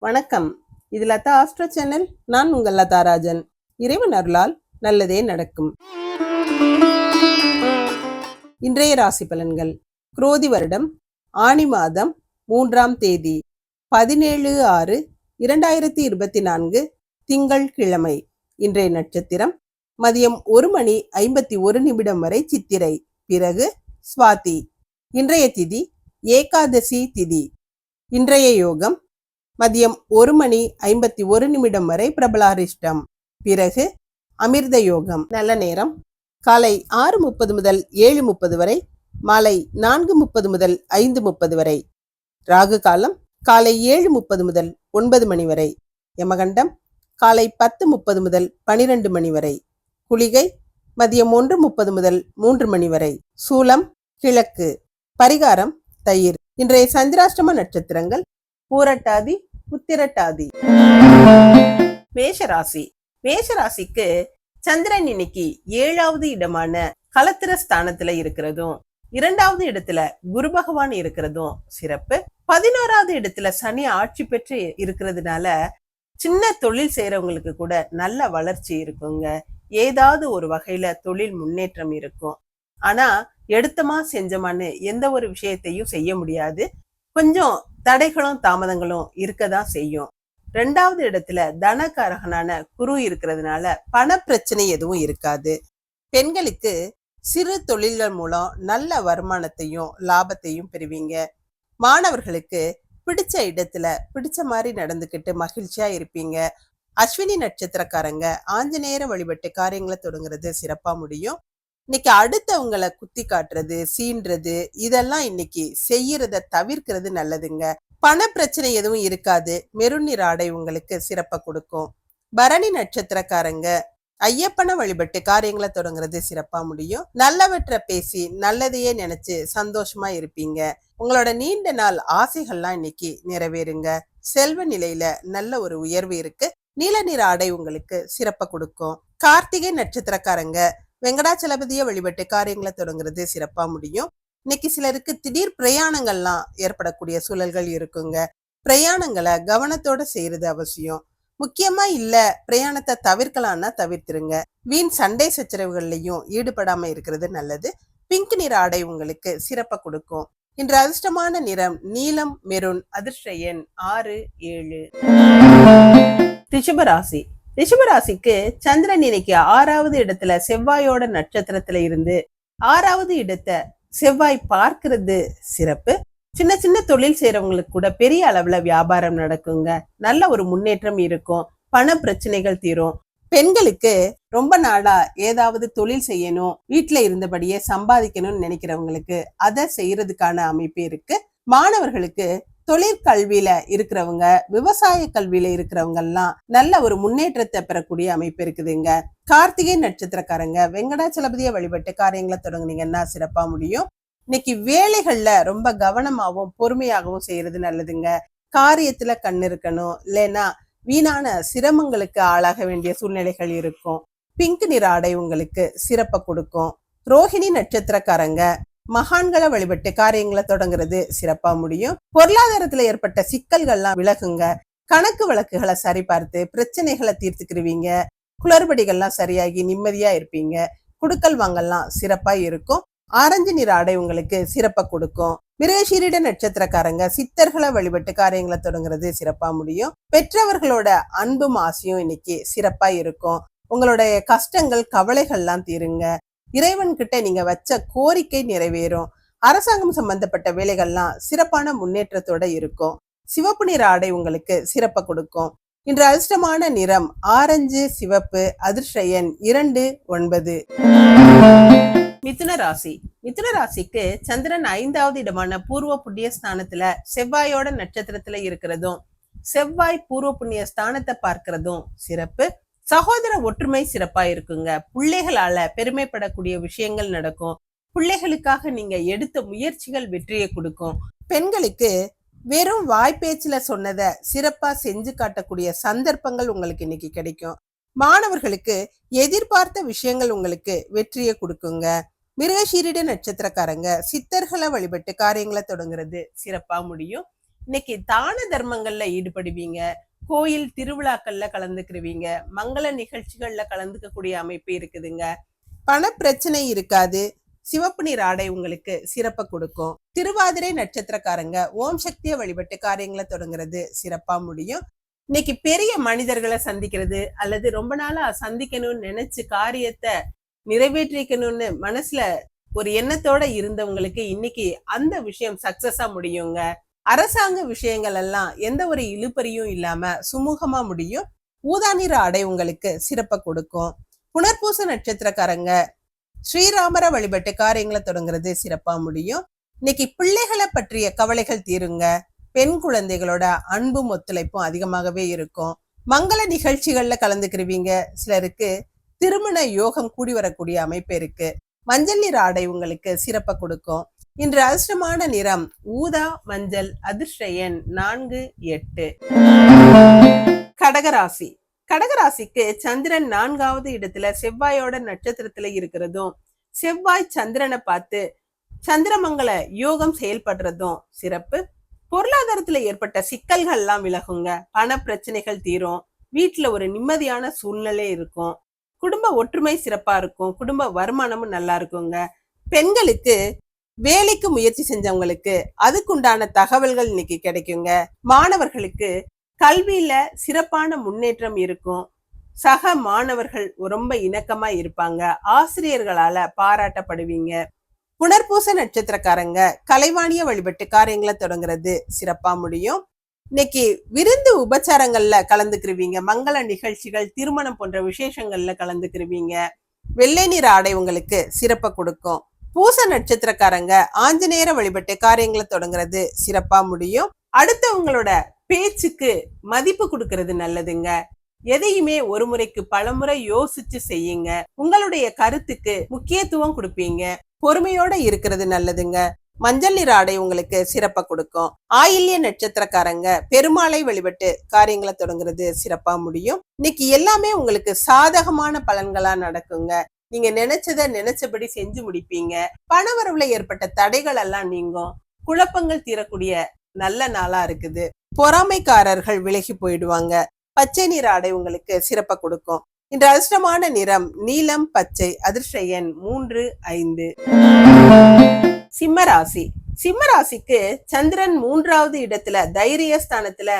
வணக்கம். இது Latha astro channel. நான் உங்கள் லதா ராஜன். இறைவன் அருளால் நல்லதே நடக்கும். இன்றைய ராசி பலன்கள். குரோதி வருடம் ஆணி மாதம் மூன்றாம் தேதி பதினேழு ஆறு இரண்டாயிரத்தி இருபத்தி நான்கு திங்கள் கிழமை. இன்றைய நட்சத்திரம் மதியம் ஒரு மணி ஐம்பத்தி ஒரு நிமிடம் வரை சித்திரை. பிறகு சுவாதி. இன்றைய திதி ஏகாதசி திதி. இன்றைய யோகம் மதியம் ஒரு மணி ஐம்பத்தி ஒரு நிமிடம் வரை பிரபலாரிஷ்டம். பிறகு அமிர்த யோகம் நல்ல நேரம். காலை ஆறு முப்பது முதல் ஏழு முப்பது வரை மாலை நான்கு முப்பது முதல் ஐந்து முப்பது வரை. ராகு காலம் காலை ஏழு முப்பது முதல் ஒன்பது மணி வரை. யமகண்டம் காலை பத்து முப்பது முதல் பனிரெண்டு மணி வரை. குளிகை மதியம் ஒன்று முப்பது முதல் மூன்று மணி வரை. சூலம் கிழக்கு. பரிகாரம் தயிர். இன்றைய சந்திராஷ்டம நட்சத்திரங்கள். பூரட்டாதி உத்திரட்டாதி. மேஷராசி. மேஷராசிக்கு சந்திரன் இன்னைக்கு ஏழாவது இடமான கலத்திர ஸ்தானத்துல இருக்கிறதும் இரண்டாவது இடத்துல குரு பகவான் இருக்கிறதும் சிறப்பு. பதினோராவது இடத்துல சனி ஆட்சி பெற்று இருக்கிறதுனால சின்ன தொழில் செய்யறவங்களுக்கு கூட நல்ல வளர்ச்சி இருக்குங்க. ஏதாவது ஒரு வகையில தொழில் முன்னேற்றம் இருக்கும். ஆனா எடுத்தமா செஞ்சமான்னு எந்த ஒரு விஷயத்தையும் செய்ய முடியாது. கொஞ்சம் தடைகளும் தாமதங்களும் இருக்கதான் செய்யும். ரெண்டாவது இடத்துல தனகாரகனான குரு இருக்கிறதுனால பண பிரச்சனை எதுவும் இருக்காது. பெண்களுக்கு சிறு தொழில்கள் மூலம் நல்ல வருமானத்தையும் லாபத்தையும் பெறுவீங்க. மாணவர்களுக்கு பிடிச்ச இடத்துல பிடிச்ச மாதிரி நடந்துக்கிட்டு மகிழ்ச்சியா இருப்பீங்க. அஸ்வினி நட்சத்திரக்காரங்க ஆஞ்சநேயர வழிபட்டு காரியங்களை தொடங்குறது சிறப்பா முடியும். இன்னைக்கு அடுத்தவங்களை குத்தி காட்டுறது சீன்றது இதெல்லாம் இன்னைக்கு செய்யறத தவிர்க்கிறது நல்லதுங்க. பண பிரச்சனை எதுவும் இருக்காது. மெருநீர் ஆடை உங்களுக்கு சிறப்பை கொடுக்கும். பரணி நட்சத்திரக்காரங்க ஐயப்பனை வழிபட்டு காரியங்களை தொடங்குறது சிறப்பா முடியும். நல்லவற்றை பேசி நல்லதையே நினைச்சு சந்தோஷமா இருப்பீங்க. உங்களோட நீண்ட நாள் ஆசைகள்லாம் இன்னைக்கு நிறைவேறுங்க. செல்வ நிலையில நல்ல ஒரு உயர்வு இருக்கு. நீல நிற ஆடை உங்களுக்கு சிறப்பை கொடுக்கும். கார்த்திகை நட்சத்திரக்காரங்க வெங்கடாச்சலபதியை வழிபட்டு காரியங்களை தொடங்குறது சிறப்பா முடியும். இன்னைக்கு சிலருக்கு திடீர் பிரயாணங்கள்லாம் ஏற்படக்கூடிய சூழல்கள் இருக்குங்க. பிரயாணங்களை கவனத்தோட செய்யறது அவசியம். முக்கியமா இல்ல பிரயாணத்தை தவிர்க்கலாம்னா தவிர்த்துருங்க. வீண் சண்டை சச்சரவுகள்லையும் ஈடுபடாம இருக்கிறது நல்லது. பிங்க் நிற ஆடை உங்களுக்கு சிறப்பை கொடுக்கும். இன்று அதிர்ஷ்டமான நிறம் நீலம் மெரூன் அதிர்ஷ்ட எண் ஆறு ஏழு. ரிஷபராசி ரிஷபராசிக்கு சந்திரன் இன்னைக்கு ஆறாவது இடத்துல செவ்வாயோட நட்சத்திரத்துல இருந்து ஆறாவது இடத்தை செவ்வாய் பார்க்கிறது சிறப்பு. சின்ன சின்ன தொழில் செய்யறவங்களுக்கு கூட பெரிய அளவுல வியாபாரம் நடக்குங்க. நல்ல ஒரு முன்னேற்றம் இருக்கும். பண பிரச்சனைகள் தீரும். பெண்களுக்கு ரொம்ப நாளா ஏதாவது தொழில் செய்யணும் வீட்டுல இருந்தபடியே சம்பாதிக்கணும்னு நினைக்கிறவங்களுக்கு அதை செய்யறதுக்கான அமைப்பு இருக்கு. மாணவர்களுக்கு தொழிற்கல்வியில இருக்கிறவங்க விவசாய கல்வியில இருக்கிறவங்க எல்லாம் நல்ல ஒரு முன்னேற்றத்தை பெறக்கூடிய அமைப்பு இருக்குதுங்க. கார்த்திகை நட்சத்திரக்காரங்க வெங்கடாச்சலபதியை வழிபட்டு காரியங்களை தொடங்குனீங்கன்னா சிறப்பா முடியும். இன்னைக்கு வேலைகள்ல ரொம்ப கவனமாகவும் பொறுமையாகவும் செய்யறது நல்லதுங்க. காரியத்துல கண் இருக்கணும் இல்லைன்னா வீணான சிரமங்களுக்கு ஆளாக வேண்டிய சூழ்நிலைகள் இருக்கும். பிங்க் நிற ஆடை உங்களுக்கு சிறப்பை கொடுக்கும். ரோஹிணி நட்சத்திரக்காரங்க மகான்களை வழிபட்டு காரியங்களை தொடங்குறது சிறப்பா முடியும். பொருளாதாரத்துல ஏற்பட்ட சிக்கல்கள்லாம் விலகுங்க. கணக்கு வழக்குகளை சரிபார்த்து பிரச்சனைகளை தீர்த்துக்கிருவீங்க. குளறுபடிகள்லாம் சரியாகி நிம்மதியா இருப்பீங்க. குடுக்கல் வாங்கல்லாம் சிறப்பா இருக்கும். ஆரஞ்சு நிற ஆடை உங்களுக்கு சிறப்பை கொடுக்கும். மிருகசீரிட நட்சத்திரக்காரங்க சித்தர்களை வழிபட்டு காரியங்களை தொடங்குறது சிறப்பா முடியும். பெற்றவர்களோட அன்பும் ஆசையும் இன்னைக்கு சிறப்பா இருக்கும். உங்களுடைய கஷ்டங்கள் கவலைகள்லாம் தீருங்க. இறைவன் கிட்ட நீங்க வச்ச கோரிக்கை நிறைவேறும். அரசாங்கம் சம்பந்தப்பட்ட வேலைகள்லாம் சிறப்பான முன்னேற்றத்தோட இருக்கும். சிவப்பு நிற ஆடை உங்களுக்கு சிறப்பை கொடுக்கும். இன்று அதிர்ஷ்டமான நிறம் ஆரஞ்சு சிவப்பு அதிர்ஷ்ட எண் இரண்டு ஒன்பது. மிதுன ராசி. மிதுன ராசிக்கு சந்திரன் ஐந்தாவது இடமான பூர்வ புண்ணிய ஸ்தானத்துல செவ்வாயோட நட்சத்திரத்துல இருக்கிறதும் செவ்வாய் பூர்வ புண்ணிய ஸ்தானத்தை பார்க்கிறதும் சிறப்பு. சகோதர ஒற்றுமை சிறப்பா இருக்குங்க. பிள்ளைகளால பெருமைப்படக்கூடிய விஷயங்கள் நடக்கும். பிள்ளைகளுக்காக நீங்க எடுத்த முயற்சிகள் வெற்றியை கொடுக்கும். பெண்களுக்கு வெறும் வாய்ப்பேச்சில சொன்னதை சிறப்பா செஞ்சு காட்டக்கூடிய சந்தர்ப்பங்கள் உங்களுக்கு இன்னைக்கு கிடைக்கும். மாணவர்களுக்கு எதிர்பார்த்த விஷயங்கள் உங்களுக்கு வெற்றியை கொடுக்குங்க. மிருகசீரிட நட்சத்திரக்காரங்க சித்தர்களை வழிபட்டு காரியங்களை தொடங்குறது சிறப்பா முடியும். இன்னைக்கு தான தர்மங்கள்ல ஈடுபடுவீங்க. கோயில் திருவிழாக்கள்ல கலந்துக்கிருவீங்க. மங்கள நிகழ்ச்சிகள்ல கலந்துக்கக்கூடிய அமைப்பு இருக்குதுங்க. பண பிரச்சனை இருக்காது. சிவப்பு நீர் ஆடை உங்களுக்கு சிறப்பை கொடுக்கும். திருவாதிரை நட்சத்திரக்காரங்க ஓம் சக்தியை வழிபட்டு காரியங்களை தொடங்குறது சிறப்பா முடியும். இன்னைக்கு பெரிய மனிதர்களை சந்திக்கிறது அல்லது ரொம்ப நாளா சந்திக்கணும்னு நினைச்சு காரியத்தை நிறைவேற்றிக்கணும்னு மனசுல ஒரு எண்ணத்தோட இருந்தவங்களுக்கு இன்னைக்கு அந்த விஷயம் சக்சஸா முடியுங்க. அரசாங்க விஷயங்கள் எல்லாம் எந்த ஒரு இழுபறியும் இல்லாம சுமூகமா முடியும். ஊதா நிற ஆடை உங்களுக்கு சிறப்பை கொடுக்கும். புனர்பூச நட்சத்திரக்காரங்க ஸ்ரீராமர வழிபட்டு காரியங்களை தொடங்குறது சிறப்பா முடியும். இன்னைக்கு பிள்ளைகளை பற்றிய கவலைகள் தீருங்க. பெண் குழந்தைகளோட அன்பும் ஒத்துழைப்பும் அதிகமாகவே இருக்கும். மங்கள நிகழ்ச்சிகள்ல கலந்துக்கிருவீங்க. சிலருக்கு திருமண யோகம் கூடி வரக்கூடிய அமைப்பு இருக்கு. மஞ்சள் நிற ஆடை உங்களுக்கு சிறப்பை கொடுக்கும். இன்று அதிர்ஷ்டமான நிறம் ஊதா மஞ்சள் அதிர்ஷ்ட எண் நான்கு எட்டு. கடகராசி. கடகராசிக்கு சந்திரன் நான்காவது இடத்துல செவ்வாயோட நட்சத்திரத்துல இருக்கிறதும் செவ்வாய் சந்திரனை பார்த்து சந்திரமங்கல யோகம் செயல்படுறதும் சிறப்பு. பொருளாதாரத்துல ஏற்பட்ட சிக்கல்கள் எல்லாம் விலகுங்க. பண பிரச்சனைகள் தீரும். வீட்டுல ஒரு நிம்மதியான சூழ்நிலை இருக்கும். குடும்ப ஒற்றுமை சிறப்பா இருக்கும். குடும்ப வருமானமும் நல்லா இருக்குங்க. பெண்களுக்கு வேலைக்கு முயற்சி செஞ்சவங்களுக்கு அதுக்குண்டான தகவல்கள் இன்னைக்கு கிடைக்குங்க. மாணவர்களுக்கு கல்வியில சிறப்பான முன்னேற்றம் இருக்கும். சக மாணவர்கள் ரொம்ப இணக்கமா இருப்பாங்க. ஆசிரியர்களால பாராட்டப்படுவீங்க. புனர்பூச நட்சத்திரக்காரங்க கலைவாணிய வழிபட்டு காரியங்களை தொடங்குறது சிறப்பா முடியும். இன்னைக்கு விருந்து உபச்சாரங்கள்ல கலந்துக்கிருவீங்க. மங்கள நிகழ்ச்சிகள் திருமணம் போன்ற விசேஷங்கள்ல கலந்துக்கிருவீங்க. வெள்ளை நிற ஆடை உங்களுக்கு சிறப்பை கொடுக்கும். பூச நட்சத்திரக்காரங்க ஆஞ்சநேயரை வழிபட்டு காரியங்களை தொடங்குறது சிறப்பா முடியும். அடுத்தவங்களோட பேச்சுக்கு மதிப்பு கொடுக்கறது நல்லதுங்க. எதையுமே ஒரு முறைக்கு பலமுறை யோசிச்சு செய்யுங்க. உங்களுடைய கருத்துக்கு முக்கியத்துவம் கொடுப்பீங்க. பொறுமையோட இருக்கிறது நல்லதுங்க. மஞ்சள் நிற ஆடை உங்களுக்கு சிறப்பா கொடுக்கும். ஆயில்ய நட்சத்திரக்காரங்க பெருமாளை வழிபட்டு காரியங்களை தொடங்குறது சிறப்பா முடியும். இன்னைக்கு எல்லாமே உங்களுக்கு சாதகமான பலன்களா நடக்குங்க. நீங்க நினைச்சத நினைச்சபடி செஞ்சு முடிப்பீங்க. பணவரவுல ஏற்பட்ட தடைகள் எல்லாம் நீங்கும். குழப்பங்கள் தீரக்கூடிய நல்ல நாளா இருக்குது. பொறாமைக்காரர்கள் விலகி போயிடுவாங்க. பச்சை நிற ஆடை உங்களுக்கு சிறப்பை கொடுக்கும். இன்று அதிர்ஷ்டமான நிறம் நீலம் பச்சை. அதிர்ஷ்ட எண் மூன்று ஐந்து. சிம்மராசி. சிம்மராசிக்கு சந்திரன் மூன்றாவது இடத்துல தைரிய ஸ்தானத்துல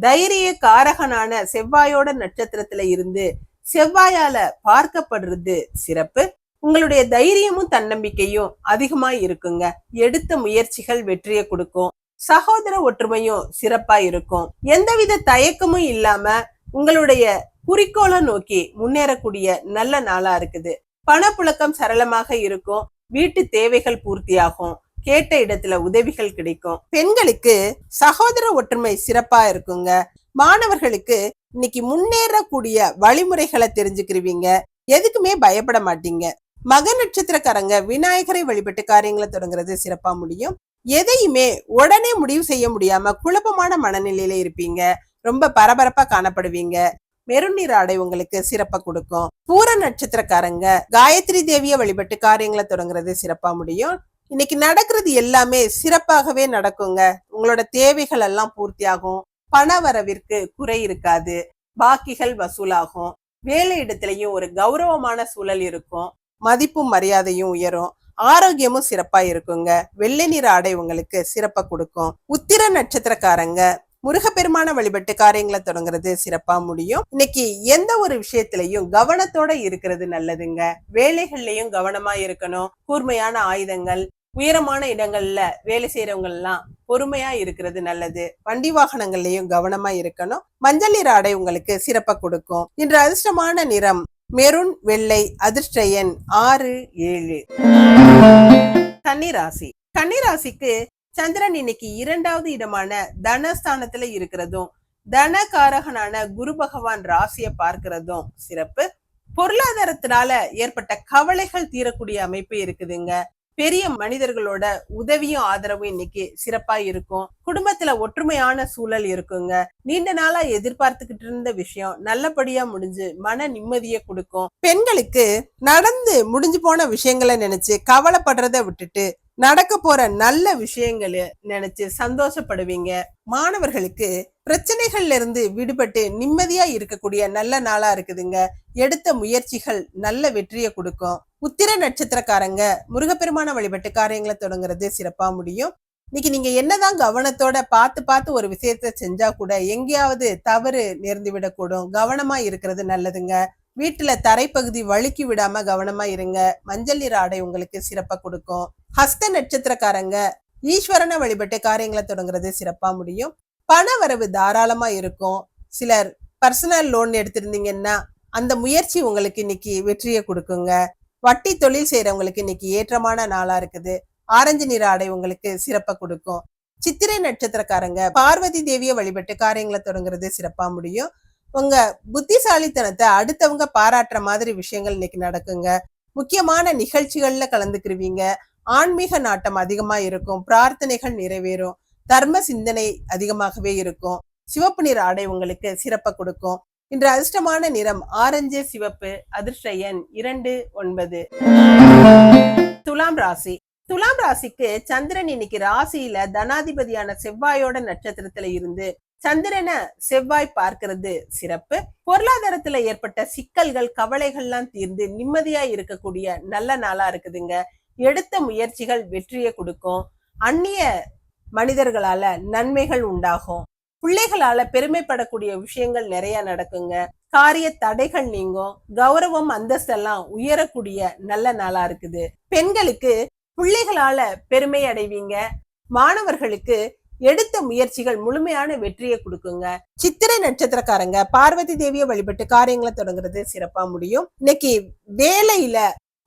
தைரிய காரகனான செவ்வாயோட நட்சத்திரத்துல இருந்து செவ்வாயால பார்க்கப்படுறது சிறப்பு. உங்களுடைய தைரியமும் தன்னம்பிக்கையும் அதிகமா இருக்குங்க. எடுத்த முயற்சிகள் வெற்றியை கொடுக்கும். சகோதர ஒற்றுமையும் சிறப்பா இருக்கும். எந்தவித தயக்கமும் இல்லாம உங்களுடைய குறிக்கோளை நோக்கி முன்னேறக்கூடிய நல்ல நாளா இருக்குது. பணப்புழக்கம் சரளமாக இருக்கும். வீட்டு தேவைகள் பூர்த்தியாகும். கேட்ட இடத்துல உதவிகள் கிடைக்கும். பெண்களுக்கு சகோதர ஒற்றுமை சிறப்பா இருக்குங்க. மாணவர்களுக்கு இன்னைக்கு முன்னேறக்கூடிய வழிமுறைகளை தெரிஞ்சுக்கிருவீங்க. எதுக்குமே பயப்பட மாட்டீங்க. மக நட்சத்திரக்காரங்க விநாயகரை வழிபட்டு காரியங்களை தொடங்குறது சிறப்பா முடியும். எதையுமே உடனே முடிவு செய்ய முடியாம குழப்பமான மனநிலையில இருப்பீங்க. ரொம்ப பரபரப்பா காணப்படுவீங்க. மெருநீர் ஆடை உங்களுக்கு சிறப்பா கொடுக்கும். பூர நட்சத்திரக்காரங்க காயத்ரி தேவிய வழிபட்டு காரியங்களை தொடங்குறது சிறப்பா முடியும். இன்னைக்கு நடக்கிறது எல்லாமே சிறப்பாகவே நடக்குங்க. உங்களோட தேவைகள் எல்லாம் பூர்த்தியாகும். ஆகும் வரவிற்கு குறை இருக்காது. பாக்கிகள் வசூலாகும். வேலை இடத்துலயும் ஒரு கௌரவமான சூழல் இருக்கும். மதிப்பும் மரியாதையும் உயரும். ஆரோக்கியமும் சிறப்பா இருக்குங்க. வெள்ளை நிற ஆடை உங்களுக்கு சிறப்பா கொடுக்கும். உத்திர நட்சத்திரக்காரங்க முருகப்பெருமான வழிபட்டு காரியங்களை தொடங்குறது சிறப்பா முடியும். இன்னைக்கு எந்த ஒரு விஷயத்திலையும் கவனத்தோட இருக்கிறது நல்லதுங்க. வேலைகள்லயும் கவனமா இருக்கணும். கூர்மையான ஆயுதங்கள் உயரமான இடங்கள்ல வேலை செய்யறவங்க எல்லாம் பொறுமையா இருக்கிறது நல்லது. வண்டி வாகனங்கள்லயும் கவனமா இருக்கணும். மஞ்சள் நிற ஆடை உங்களுக்கு சிறப்ப கொடுக்கும். இன்று அதிர்ஷ்டமான நிறம் மெருன் வெள்ளை அதிர்ஷ்ட எண் ஆறு ஏழு. கன்னிராசி. கன்னிராசிக்கு சந்திரன் இன்னைக்கு இரண்டாவது இடமான தனஸ்தானத்துல இருக்கிறதும் தனகாரகனான குரு பகவான் ராசியை பார்க்கிறதும் சிறப்பு. பொருளாதாரத்தினால ஏற்பட்ட கவலைகள் தீரக்கூடிய அமைப்பு இருக்குதுங்க. பெரிய மனிதர்களோட உதவியும் ஆதரவும் இன்னைக்கு சிறப்பா இருக்கும். குடும்பத்துல ஒற்றுமையான சூழல் இருக்குங்க. நீண்ட நாளா எதிர்பார்த்துக்கிட்டு இருந்த விஷயம் நல்லபடியா முடிஞ்சு மன நிம்மதியை கொடுக்கும். பெண்களுக்கு நடந்து முடிஞ்சு போன விஷயங்களை நினைச்சு கவலைப்படுறத விட்டுட்டு நடக்க போற நல்ல விஷயங்களை நினைச்சு சந்தோஷப்படுவீங்க. மாணவர்களுக்கு பிரச்சனைகள்ல இருந்து விடுபட்டு நிம்மதியா இருக்கக்கூடிய நல்ல நாளா இருக்குதுங்க. எடுத்த முயற்சிகள் நல்ல வெற்றியை கொடுக்கும். உத்திர நட்சத்திரக்காரங்க முருகப்பெருமான வழிபட்டு காரியங்களை தொடங்குறது சிறப்பா முடியும். இன்னைக்கு நீங்க என்னதான் கவனத்தோட பார்த்து பார்த்து ஒரு விஷயத்த செஞ்சா கூட எங்கேயாவது தவறு நேர்ந்து விடக்கூடும். கவனமா இருக்கிறது நல்லதுங்க. வீட்டுல தரைப்பகுதி வழுக்கி விடாம கவனமா இருங்க. மஞ்சள் நிற ஆடை உங்களுக்கு சிறப்பா கொடுக்கும். ஹஸ்த நட்சத்திரக்காரங்க ஈஸ்வரனை வழிபட்டு காரியங்களை தொடங்குறது சிறப்பா முடியும். பண வரவு தாராளமா இருக்கும். சிலர் பர்சனல் லோன் எடுத்திருந்தீங்கன்னா அந்த முயற்சி உங்களுக்கு இன்னைக்கு வெற்றியை கொடுக்குங்க. வட்டி தொழில் செய்யறவங்களுக்கு இன்னைக்கு ஏற்றமான நாளா இருக்குது. ஆரஞ்சு நிற ஆடை உங்களுக்கு சிறப்பா கொடுக்கும். சித்திரை நட்சத்திரக்காரங்க பார்வதி தேவியை வழிபட்டு காரியங்களை தொடங்குறது சிறப்பா முடியும். உங்க புத்திசாலித்தனத்தை அடுத்தவங்க பாராட்டுற மாதிரி விஷயங்கள் இன்னைக்கு நடக்குங்க. முக்கியமான நிகழ்ச்சிகள்ல கலந்துக்கிருவீங்க. ஆன்மீக நாட்டம் அதிகமா இருக்கும். பிரார்த்தனைகள் நிறைவேறும். தர்ம சிந்தனை அதிகமாகவே இருக்கும். சிவப்பு நிற ஆடை உங்களுக்கு சிறப்ப கொடுக்கும். இன்று அதிர்ஷ்டமான நிறம் ஆரஞ்சு சிவப்பு அதிர்ஷ்ட எண் இரண்டு ஒன்பது. துலாம் ராசி. துலாம் ராசிக்கு சந்திரன் இன்னைக்கு ராசியில தனாதிபதியான செவ்வாயோட நட்சத்திரத்துல இருந்து சந்திரனை செவ்வாய் பார்க்கிறது சிறப்பு. பொருளாதாரத்துல ஏற்பட்ட சிக்கல்கள் கவலைகள்லாம் தீர்ந்து நிம்மதியா இருக்கக்கூடிய நல்ல நாளா இருக்குதுங்க. எடுத்த முயற்சிகள் வெற்றியை கொடுக்கும். அந்நிய மனிதர்களால நன்மைகள் உண்டாகும். பிள்ளைகளால பெருமைப்படக்கூடிய விஷயங்கள் நிறைய நடக்குங்க. காரிய தடைகள் நீங்கும். கௌரவம் அந்தஸ்தெல்லாம் உயரக்கூடிய நல்ல நாளா இருக்குது. பெண்களுக்கு பிள்ளைகளால பெருமை அடைவீங்க. மாணவர்களுக்கு எடுத்த முயற்சிகள் முழுமையான வெற்றியை கொடுக்குங்க. சித்திரை நட்சத்திரக்காரங்க பார்வதி தேவியை வழிபட்டு காரியங்களை தொடங்குறது சிறப்பா முடியும். இன்னைக்கு வேலையில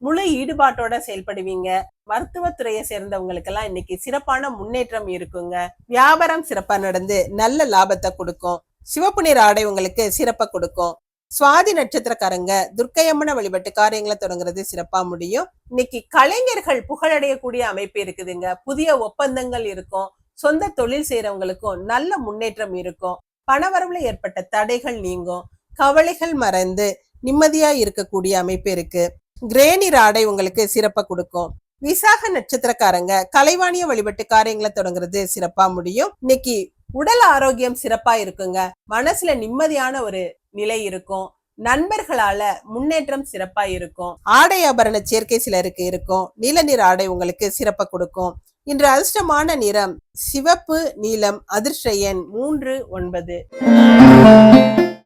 முழு ஈடுபாட்டோட செயல்படுவீங்க. மருத்துவத்துறையை சேர்ந்தவங்களுக்கெல்லாம் இன்னைக்கு சிறப்பான முன்னேற்றம் இருக்குங்க. வியாபாரம் சிறப்பா நடந்து நல்ல லாபத்தை கொடுக்கும். சிவப்பு நிற ஆடை உங்களுக்கு சிறப்பா கொடுக்கும். சுவாதி நட்சத்திரக்காரங்க துர்க்கையம்மனை வழிபட்டு காரியங்களை தொடங்குறது சிறப்பா முடியும். இன்னைக்கு கலைஞர்கள் புகழடையக்கூடிய அமைப்பு இருக்குதுங்க. புதிய ஒப்பந்தங்கள் இருக்கும். சொந்த தொழில் செய்யறவங்களுக்கும் நல்ல முன்னேற்றம் இருக்கும். பணவரவுல ஏற்பட்ட தடைகள் நீங்கும். கவலைகள் மறந்து நிம்மதியா இருக்கக்கூடிய அமைப்பு இருக்கு. கிரேனி ஆடை உங்களுக்கு சிறப்பா கொடுக்கும். விசாக நட்சத்திரக்காரங்க கலைவாணிய வழிபட்டு காரியங்களை தொடங்குறது சிறப்பா முடியும். இன்னைக்கு உடல் ஆரோக்கியம் சிறப்பா இருக்குங்க. மனசுல நிம்மதியான ஒரு நிலை இருக்கும். நண்பர்களால முன்னேற்றம் சிறப்பா இருக்கும். ஆடை ஆபரண சேர்க்கை சிலருக்கு இருக்கும். நீல நிற ஆடை உங்களுக்கு சிறப்பா கொடுக்கும். இன்று அதிர்ஷ்டமான நிறம் சிவப்பு நீலம் அதிர்ஷ்ட எண் மூன்று ஒன்பது.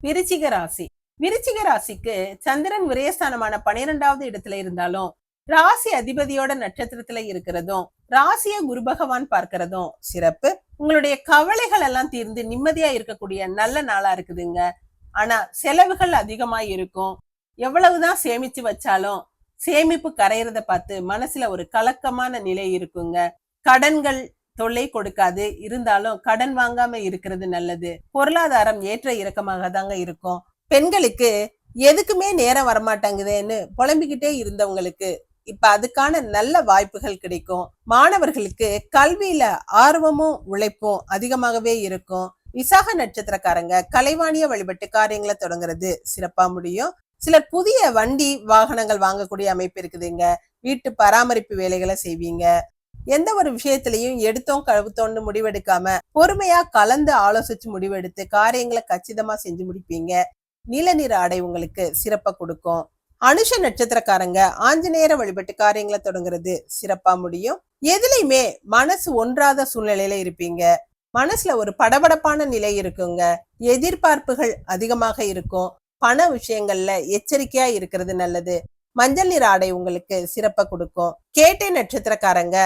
விருச்சிக ராசி. விருச்சிக ராசிக்கு சந்திரன் விரயஸ்தானமான பனிரெண்டாவது இடத்துல இருந்தாலும் ராசி அதிபதியோட நட்சத்திரத்துல இருக்கிறதும் ராசிய குரு பகவான் பார்க்கிறதும் சிறப்பு. உங்களுடைய கவலைகள் எல்லாம் தீர்ந்து நிம்மதியா இருக்கக்கூடிய நல்ல நாளா இருக்குதுங்க. ஆனா செலவுகள் அதிகமா இருக்கும். எவ்வளவுதான் சேமிச்சு வச்சாலும் சேமிப்பு கரையிறத பார்த்து மனசுல ஒரு கலக்கமான நிலை இருக்குங்க. கடன்கள் தொல்லை கொடுக்காது. இருந்தாலும் கடன் வாங்காம இருக்கிறது நல்லது. பொருளாதாரம் ஏற்ற இறக்கமாக தாங்க இருக்கும். பெண்களுக்கு எதுக்குமே நேரம் வரமாட்டாங்குதேன்னு புலம்பிக்கிட்டே இருந்தவங்களுக்கு இப்ப அதுக்கான நல்ல வாய்ப்புகள் கிடைக்கும். மாணவர்களுக்கு கல்வியில ஆர்வமும் உழைப்பும் அதிகமாகவே இருக்கும். விசாக நட்சத்திரக்காரங்க கலைவாணிய வழிபட்டு காரியங்களை தொடங்குறது சிறப்பா முடியும். சிலர் புதிய வண்டி வாகனங்கள் வாங்கக்கூடிய அமைப்பு இருக்குதுங்க. வீட்டு பராமரிப்பு வேலைகளை செய்வீங்க. எந்த ஒரு விஷயத்திலையும் எடுத்தோம் கழுவுத்தோன்னு முடிவெடுக்காம பொறுமையா கலந்து ஆலோசிச்சு முடிவெடுத்து காரியங்களை கச்சிதமா செஞ்சு முடிப்பீங்க. நீல நிற ஆடை உங்களுக்கு சிறப்பா கொடுக்கும். அனுஷ நட்சத்திரக்காரங்க ஆஞ்சநேயர வழிபட்டு காரியங்களை தொடங்குறது சிறப்பா முடியும். எதுலையுமே மனசு ஒன்றாத சூழ்நிலையில இருப்பீங்க. மனசுல ஒரு படபடப்பான நிலை இருக்குங்க. எதிர்பார்ப்புகள் அதிகமாக இருக்கும். பண விஷயங்கள்ல எச்சரிக்கையா இருக்கிறது நல்லது. மஞ்சள் நிற ஆடை உங்களுக்கு சிறப்பை கொடுக்கும். கேட்டை நட்சத்திரக்காரங்க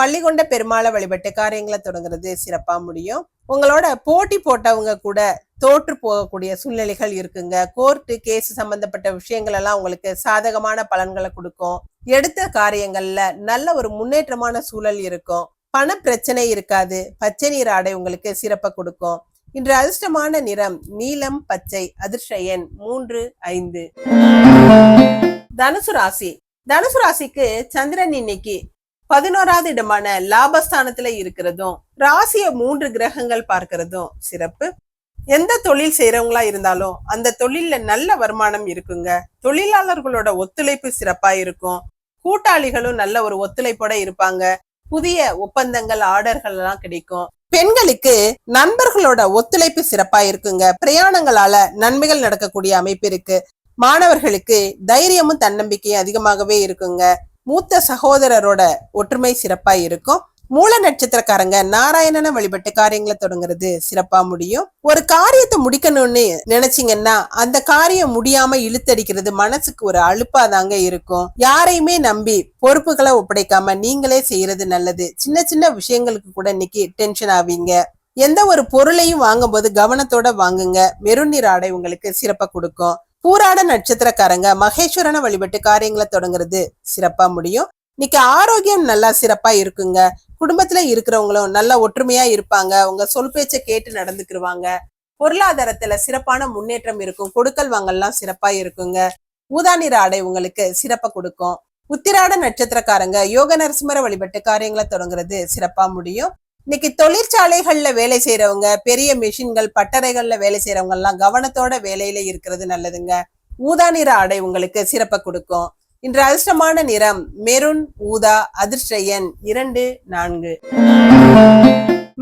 பள்ளிகொண்ட பெருமாளை வழிபட்டு காரியங்களை தொடங்குறது சிறப்பா முடியும். உங்களோட போட்டி போட்டவங்க கூட தோற்று போகக்கூடிய சூழ்நிலைகள் இருக்குங்க. கோர்ட்டு கேஸ் சம்பந்தப்பட்ட விஷயங்கள் எல்லாம் உங்களுக்கு சாதகமான பலன்களை கொடுக்கும். எடுத்த காரியங்கள்ல நல்ல ஒரு முன்னேற்றமான சூழல் இருக்கும். பண பிரச்சனை இருக்காது. பச்சை நீர் ஆடை உங்களுக்கு சிறப்ப கொடுக்கும். இன்று அதிர்ஷ்டமான நிறம் நீலம் பச்சை அதிர்ஷ்ட எண் மூன்று ஐந்து. தனுசு ராசி. தனுசு ராசிக்கு சந்திரன் இன்னைக்கு பதினோராவது இடமான லாபஸ்தானத்துல இருக்கிறதும் ராசிய மூன்று கிரகங்கள் பார்க்கிறதும் சிறப்பு. எந்த தொழில் செய்யறவங்களா இருந்தாலும் அந்த தொழில்ல நல்ல வருமானம் இருக்குங்க. தொழிலாளர்களோட ஒத்துழைப்பு சிறப்பா இருக்கும். கூட்டாளிகளும் நல்ல ஒரு ஒத்துழைப்போட இருப்பாங்க. புதிய ஒப்பந்தங்கள் ஆர்டர்கள் எல்லாம் கிடைக்கும். பெண்களுக்கு நண்பர்களோட ஒத்துழைப்பு சிறப்பா இருக்குங்க. பிரயாணங்களால நன்மைகள் நடக்கக்கூடிய அமைப்பு இருக்கு. மாணவர்களுக்கு தைரியமும் தன்னம்பிக்கையும் அதிகமாகவே இருக்குங்க. மூத்த சகோதரரோட ஒற்றுமை சிறப்பா இருக்கும். மூல நட்சத்திரக்காரங்க நாராயணனை வழிபட்டு காரியங்களை தொடங்குறது சிறப்பா முடியும். ஒரு காரியத்தை முடிக்கணும்னு நினைச்சீங்கன்னா அந்த காரியம் முடியாம இழுத்தடிக்கிறது மனசுக்கு ஒரு அழுப்பா தாங்க இருக்கும். யாரையுமே நம்பி பொறுப்புகளை ஒப்படைக்காம நீங்களே செய்யறது நல்லது. சின்ன சின்ன விஷயங்களுக்கு கூட இன்னைக்கு டென்ஷன் ஆவீங்க. எந்த ஒரு பொருளையும் வாங்கும்போது கவனத்தோட வாங்குங்க. மெருநீர் ஆடை உங்களுக்கு சிறப்பா கொடுக்கும். பூராட நட்சத்திரக்காரங்க மகேஸ்வரனை வழிபட்டு காரியங்களை தொடங்குறது சிறப்பா முடியும். இன்னைக்கு ஆரோக்கியம் நல்லா சிறப்பா இருக்குங்க. குடும்பத்துல இருக்கிறவங்களும் நல்ல ஒற்றுமையா இருப்பாங்க. உங்க சொல் பேச்சை கேட்டு நடந்துக்கிருவாங்க. பொருளாதாரத்துல சிறப்பான முன்னேற்றம் இருக்கும். கொடுக்கல் வாங்கல்லாம் சிறப்பா இருக்குங்க. ஊதா நிற ஆடை உங்களுக்கு சிறப்பா கொடுக்கும். உத்திராட நட்சத்திரக்காரங்க யோக நரசிம்மர வழிபட்டு காரியங்களை தொடங்குறது சிறப்பா முடியும். இன்னைக்கு தொழிற்சாலைகள்ல வேலை செய்யறவங்க பெரிய மிஷின்கள் பட்டறைகள்ல வேலை செய்யறவங்க எல்லாம் கவனத்தோட வேலையில இருக்கிறது நல்லதுங்க. ஊதா நிற ஆடை உங்களுக்கு சிறப்பை கொடுக்கும். இன்று அதிர்ஷ்டமான நிறம் மெருன் ஊதா அதிர்ஷ்ட எண் இரண்டு நான்கு.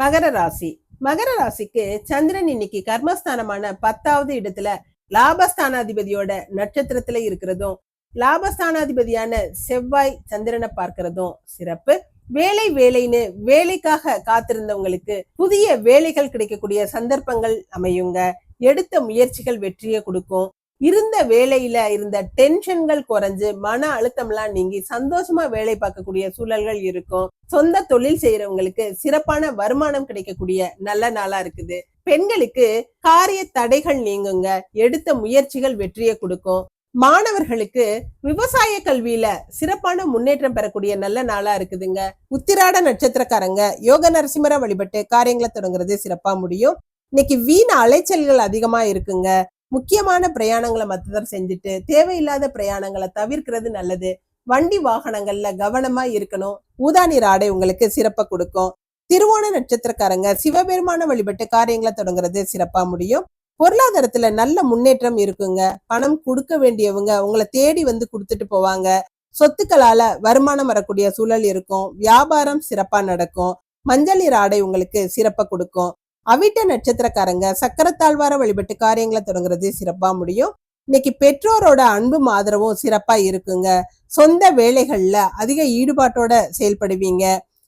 மகர ராசி. மகர ராசிக்கு சந்திரன் இன்னைக்கு கர்மஸ்தானமான பத்தாவது இடத்துல லாபஸ்தானாதிபதியோட நட்சத்திரத்துல இருக்கிறதும் லாபஸ்தானாதிபதியான செவ்வாய் சந்திரனை பார்க்கிறதும் சிறப்பு. வேலை வேலைன்னு வேலைக்காக காத்திருந்தவங்களுக்கு புதிய வேலைகள் கிடைக்கக்கூடிய சந்தர்ப்பங்கள் அமையுங்க. எடுத்த முயற்சிகள் வெற்றியை கொடுக்கும். இருந்த வேலையில இருந்த டென்ஷன்கள் குறைஞ்சு மன அழுத்தம்லாம் நீங்கி சந்தோஷமா வேலை பார்க்கக்கூடிய சூழல்கள் இருக்கும். சொந்த தொழில் செய்யறவங்களுக்கு சிறப்பான வருமானம் கிடைக்கக்கூடிய நல்ல நாளா இருக்குது. பெண்களுக்கு காரிய தடைகள் நீங்குங்க எடுத்த முயற்சிகள் வெற்றியை கொடுக்கும். மாணவர்களுக்கு விவசாய கல்வியில சிறப்பான முன்னேற்றம் பெறக்கூடிய நல்ல நாளா இருக்குதுங்க. உத்திராட நட்சத்திரக்காரங்க யோக நரசிம்மர வழிபட்டு காரியங்களை தொடங்குறது சிறப்பா முடியும். இன்னைக்கு வீண் அலைச்சல்கள் அதிகமா இருக்குங்க. முக்கியமான பிரயாணங்களை மத்ததர் செஞ்சுட்டு தேவையில்லாத பிரயாணங்களை தவிர்க்கிறது நல்லது. வண்டி வாகனங்கள்ல கவனமா இருக்கணும். ஊதா நீர் ஆடை உங்களுக்கு சிறப்பை கொடுக்கும். திருவோண நட்சத்திரக்காரங்க சிவபெருமான வழிபட்டு காரியங்களை தொடங்குறது சிறப்பா முடியும். பொருளாதாரத்துல நல்ல முன்னேற்றம் இருக்குங்க. பணம் கொடுக்க வேண்டியவங்க உங்களை தேடி வந்து கொடுத்துட்டு போவாங்க. சொத்துக்களால வருமானம் வரக்கூடிய சூழல் இருக்கும். வியாபாரம் சிறப்பா நடக்கும். மஞ்சள் நீர் ஆடை உங்களுக்கு சிறப்பை கொடுக்கும். அவிட்ட நட்சத்திரக்காரங்க சக்கரத்தாழ்வார வழிபட்டு காரியங்களை தொடங்குறது சிறப்பா முடியும். இன்னைக்கு பெற்றோரோட அன்பும் ஆதரவும் சிறப்பா இருக்குங்க. சொந்த வேலைகள்ல அதிக ஈடுபாட்டோட செயல்படுவீங்க.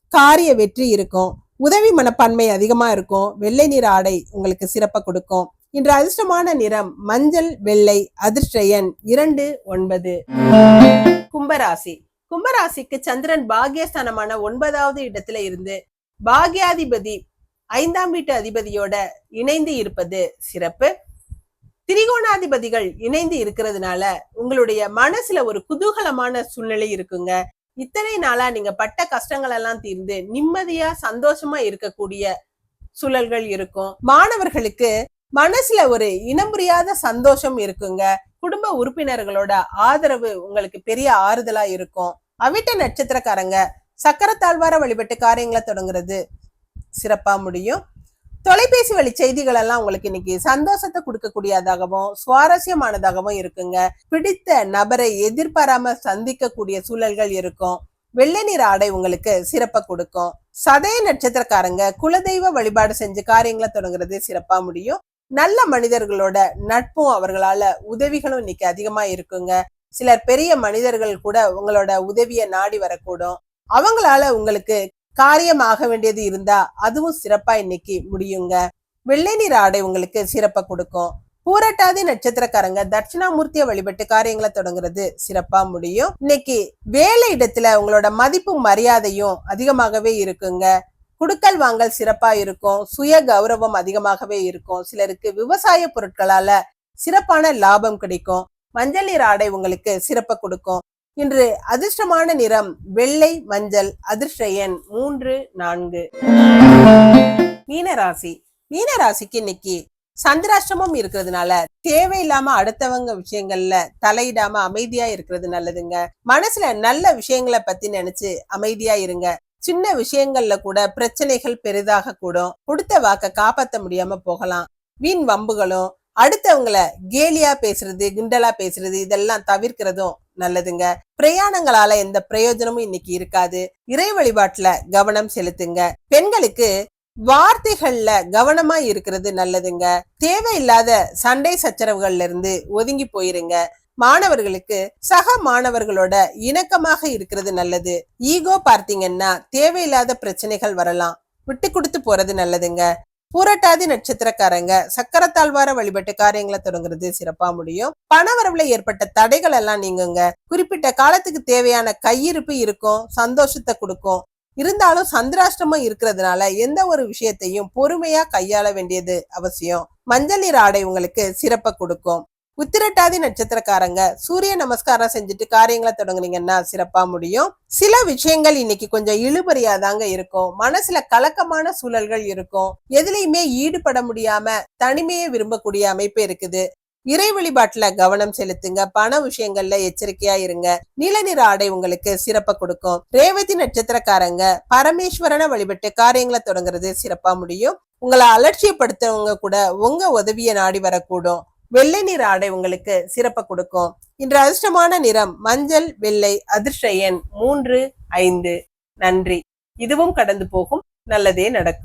காரிய வெற்றி இருக்கும். உதவி மனப்பான்மை அதிகமா இருக்கும். வெள்ளை நிற ஆடை உங்களுக்கு சிறப்பை கொடுக்கும். இன்று அதிர்ஷ்டமான நிறம் மஞ்சள் வெள்ளை அதிர்ஷ்டயன் இரண்டு ஒன்பது. கும்பராசி. கும்பராசிக்கு சந்திரன் பாகியஸ்தானமான ஒன்பதாவது இடத்துல இருந்து பாகியாதிபதி ஐந்தாம் வீட்டு அதிபதியோட இணைந்து இருப்பது சிறப்பு. திரிகோணாதிபதிகள் இணைந்து இருக்கிறதுனால உங்களுடைய மனசுல ஒரு குதூகலமான சூழ்நிலை இருக்குங்க. இத்தனை நாளா நீங்க பட்ட கஷ்டங்கள் எல்லாம் தீர்ந்து நிம்மதியா சந்தோஷமா இருக்கக்கூடிய சூழல்கள் இருக்கும். மாணவர்களுக்கு மனசுல ஒரு இனம் புரியாத சந்தோஷம் இருக்குங்க. குடும்ப உறுப்பினர்களோட ஆதரவு உங்களுக்கு பெரிய ஆறுதலா இருக்கும். அவிட்ட நட்சத்திரக்காரங்க சக்கரத்தாழ்வார வழிபட்டு காரியங்களை தொடங்குறது சிறப்பா முடியும். தொலைபேசி வழி செய்திகள் எல்லாம் உங்களுக்கு இன்னைக்கு சந்தோஷத்தை கொடுக்கக்கூடியதாகவும் சுவாரஸ்யமானதாகவும் இருக்குங்க. பிடித்த நபரை எதிர்பாராம சந்திக்கக்கூடிய சூழல்கள் இருக்கும். வெள்ளை நிற ஆடை உங்களுக்கு சிறப்பை கொடுக்கும். சதய நட்சத்திரக்காரங்க குலதெய்வ வழிபாடு செஞ்சு காரியங்களை தொடங்குறது சிறப்பா முடியும். நல்ல மனிதர்களோட நட்பும் அவர்களால உதவிகளும் இன்னைக்கு அதிகமா இருக்குங்க. சிலர் பெரிய மனிதர்கள் கூட உங்களோட உதவியை நாடி வரக்கூடும். அவங்களால உங்களுக்கு காரியம் ஆக வேண்டியது இருந்தா அதுவும் சிறப்பா இன்னைக்கு முடியுங்க. வெள்ளை நிற ஆடை உங்களுக்கு சிறப்பை கொடுக்கும். பூரட்டாதி நட்சத்திரக்காரங்க தட்சிணாமூர்த்தியை வழிபட்டு காரியங்களை தொடங்குறது சிறப்பா முடியும். இன்னைக்கு வேலை இடத்துல உங்களோட மதிப்பும் மரியாதையும் அதிகமாகவே இருக்குங்க. குடுக்கல் வாங்கல் சிறப்பா இருக்கும். சுய கௌரவம் அதிகமாகவே இருக்கும். சிலருக்கு விவசாய பொருட்களால சிறப்பான லாபம் கிடைக்கும். மஞ்சள் நீர் ஆடை உங்களுக்கு சிறப்பை கொடுக்கும். இன்று அதிர்ஷ்டமான நிறம் வெள்ளை மஞ்சள் அதிர்ஷ்ட எண் மூன்று நான்கு. மீனராசி மீனராசிக்கு இன்னைக்கு சந்திராஷ்டமம் இருக்கிறதுனால தேவையில்லாம அடுத்தவங்க விஷயங்கள்ல தலையிடாம அமைதியா இருக்கிறது நல்லதுங்க. மனசுல நல்ல விஷயங்களை பத்தி நினைச்சு அமைதியா இருங்க. சின்ன விஷயங்கள்ல கூட பிரச்சனைகள் பெரிதாக கூடும். கொடுத்த வாக்க காப்பாத்த முடியாம போகலாம். வீண் வம்புகளும் அடுத்தவங்கள கேலியா பேசுறது கிண்டலா பேசுறது இதெல்லாம் தவிர்க்கிறதும் நல்லதுங்க. பிரயாணங்களால எந்த பிரயோஜனமும் இன்னைக்கு இருக்காது. இறை வழிபாட்டுல கவனம் செலுத்துங்க. பெண்களுக்கு வார்த்தைகள்ல கவனமா இருக்கிறது நல்லதுங்க. தேவையில்லாத சண்டை சச்சரவுகள்ல இருந்து ஒதுங்கி போயிருங்க. மாணவர்களுக்கு சக மாணவர்களோட இணக்கமாக இருக்கிறது நல்லது. ஈகோ பார்த்தீங்கன்னா தேவையில்லாத பிரச்சனைகள் வரலாம். விட்டு கொடுத்து போறது நல்லதுங்க. பூரட்டாதி நட்சத்திரக்காரங்க. சக்கரத்தாழ்வார வழிபட்டு காரியங்களை தொடங்குறது சிறப்பா முடியும். பணவரவுல ஏற்பட்ட தடைகள் எல்லாம் நீங்குங்க. குறிப்பிட்ட காலத்துக்கு தேவையான கையிருப்பு இருக்கும் சந்தோஷத்தை கொடுக்கும். இருந்தாலும் சந்திராஷ்டமம் இருக்கிறதுனால எந்த ஒரு விஷயத்தையும் பொறுமையா கையாள வேண்டியது அவசியம். மஞ்சள் நீர் ஆடை உங்களுக்கு சிறப்பை கொடுக்கும். உத்திரட்டாதி நட்சத்திரக்காரங்க சூரிய நமஸ்காரம் செஞ்சுட்டு காரியங்களை தொடங்குனீங்கன்னா சிறப்பா முடியும். சில விஷயங்கள் இன்னைக்கு கொஞ்சம் இழுபறியா தாங்க இருக்கும். மனசுல கலக்கமான சூழல்கள் இருக்கும். எதுலையுமே ஈடுபட முடியாம தனிமையை விரும்பக்கூடிய அமைப்பு இருக்குது. இறை வழிபாட்டுல கவனம் செலுத்துங்க. பண விஷயங்கள்ல எச்சரிக்கையா இருங்க. நீல நிற ஆடை உங்களுக்கு சிறப்பை கொடுக்கும். ரேவதி நட்சத்திரக்காரங்க பரமேஸ்வரனை வழிபட்டு காரியங்களை தொடங்குறது சிறப்பா முடியும். உங்களை அலட்சியப்படுத்தவங்க கூட உங்க உதவியை நாடி வரக்கூடும். வெள்ளை நிற ஆடை உங்களுக்கு சிறப்ப கொடுக்கும். இன்று அதிர்ஷ்டமான நிறம் மஞ்சள் வெள்ளை அதிர்ஷ்ட எண் மூன்று ஐந்து. நன்றி. இதுவும் கடந்து போகும். நல்லதே நடக்கும்.